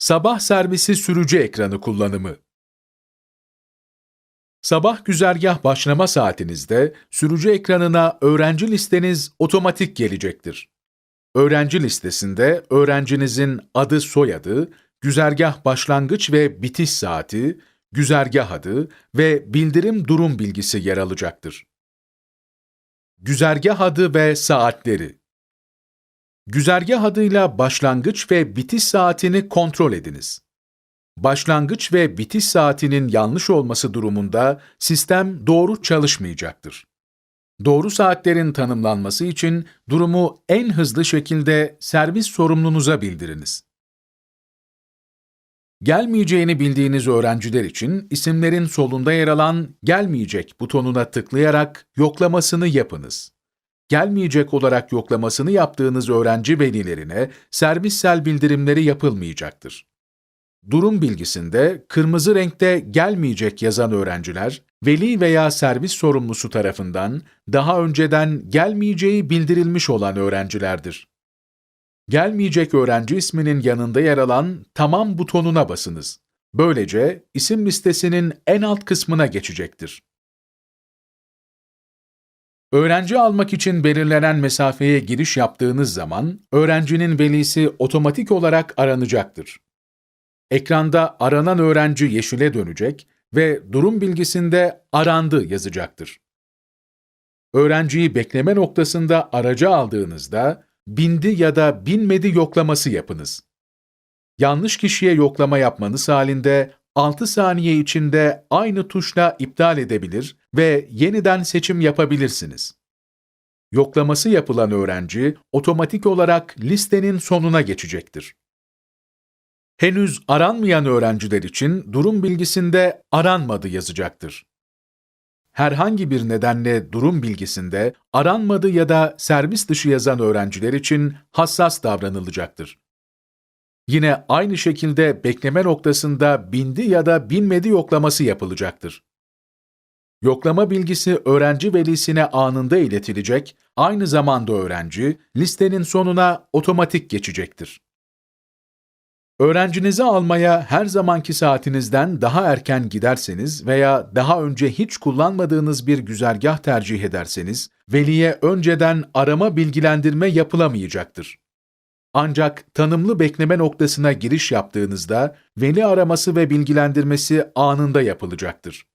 Sabah servisi sürücü ekranı kullanımı. Sabah güzergah başlama saatinizde sürücü ekranına öğrenci listeniz otomatik gelecektir. Öğrenci listesinde öğrencinizin adı soyadı, güzergah başlangıç ve bitiş saati, güzergah adı ve bildirim durum bilgisi yer alacaktır. Güzergah adı ve saatleri Güzergah adıyla başlangıç ve bitiş saatini kontrol ediniz. Başlangıç ve bitiş saatinin yanlış olması durumunda sistem doğru çalışmayacaktır. Doğru saatlerin tanımlanması için durumu en hızlı şekilde servis sorumlunuza bildiriniz. Gelmeyeceğini bildiğiniz öğrenciler için isimlerin solunda yer alan Gelmeyecek butonuna tıklayarak yoklamasını yapınız gelmeyecek olarak yoklamasını yaptığınız öğrenci velilerine servissel bildirimleri yapılmayacaktır. Durum bilgisinde kırmızı renkte gelmeyecek yazan öğrenciler, veli veya servis sorumlusu tarafından daha önceden gelmeyeceği bildirilmiş olan öğrencilerdir. Gelmeyecek öğrenci isminin yanında yer alan Tamam butonuna basınız. Böylece isim listesinin en alt kısmına geçecektir. Öğrenci almak için belirlenen mesafeye giriş yaptığınız zaman, öğrencinin velisi otomatik olarak aranacaktır. Ekranda aranan öğrenci yeşile dönecek ve durum bilgisinde arandı yazacaktır. Öğrenciyi bekleme noktasında aracı aldığınızda, bindi ya da binmedi yoklaması yapınız. Yanlış kişiye yoklama yapmanız halinde 6 saniye içinde aynı tuşla iptal edebilir ve yeniden seçim yapabilirsiniz. Yoklaması yapılan öğrenci otomatik olarak listenin sonuna geçecektir. Henüz aranmayan öğrenciler için durum bilgisinde aranmadı yazacaktır. Herhangi bir nedenle durum bilgisinde aranmadı ya da servis dışı yazan öğrenciler için hassas davranılacaktır. Yine aynı şekilde bekleme noktasında bindi ya da binmedi yoklaması yapılacaktır. Yoklama bilgisi öğrenci velisine anında iletilecek, aynı zamanda öğrenci listenin sonuna otomatik geçecektir. Öğrencinizi almaya her zamanki saatinizden daha erken giderseniz veya daha önce hiç kullanmadığınız bir güzergah tercih ederseniz, veliye önceden arama bilgilendirme yapılamayacaktır. Ancak tanımlı bekleme noktasına giriş yaptığınızda veli araması ve bilgilendirmesi anında yapılacaktır.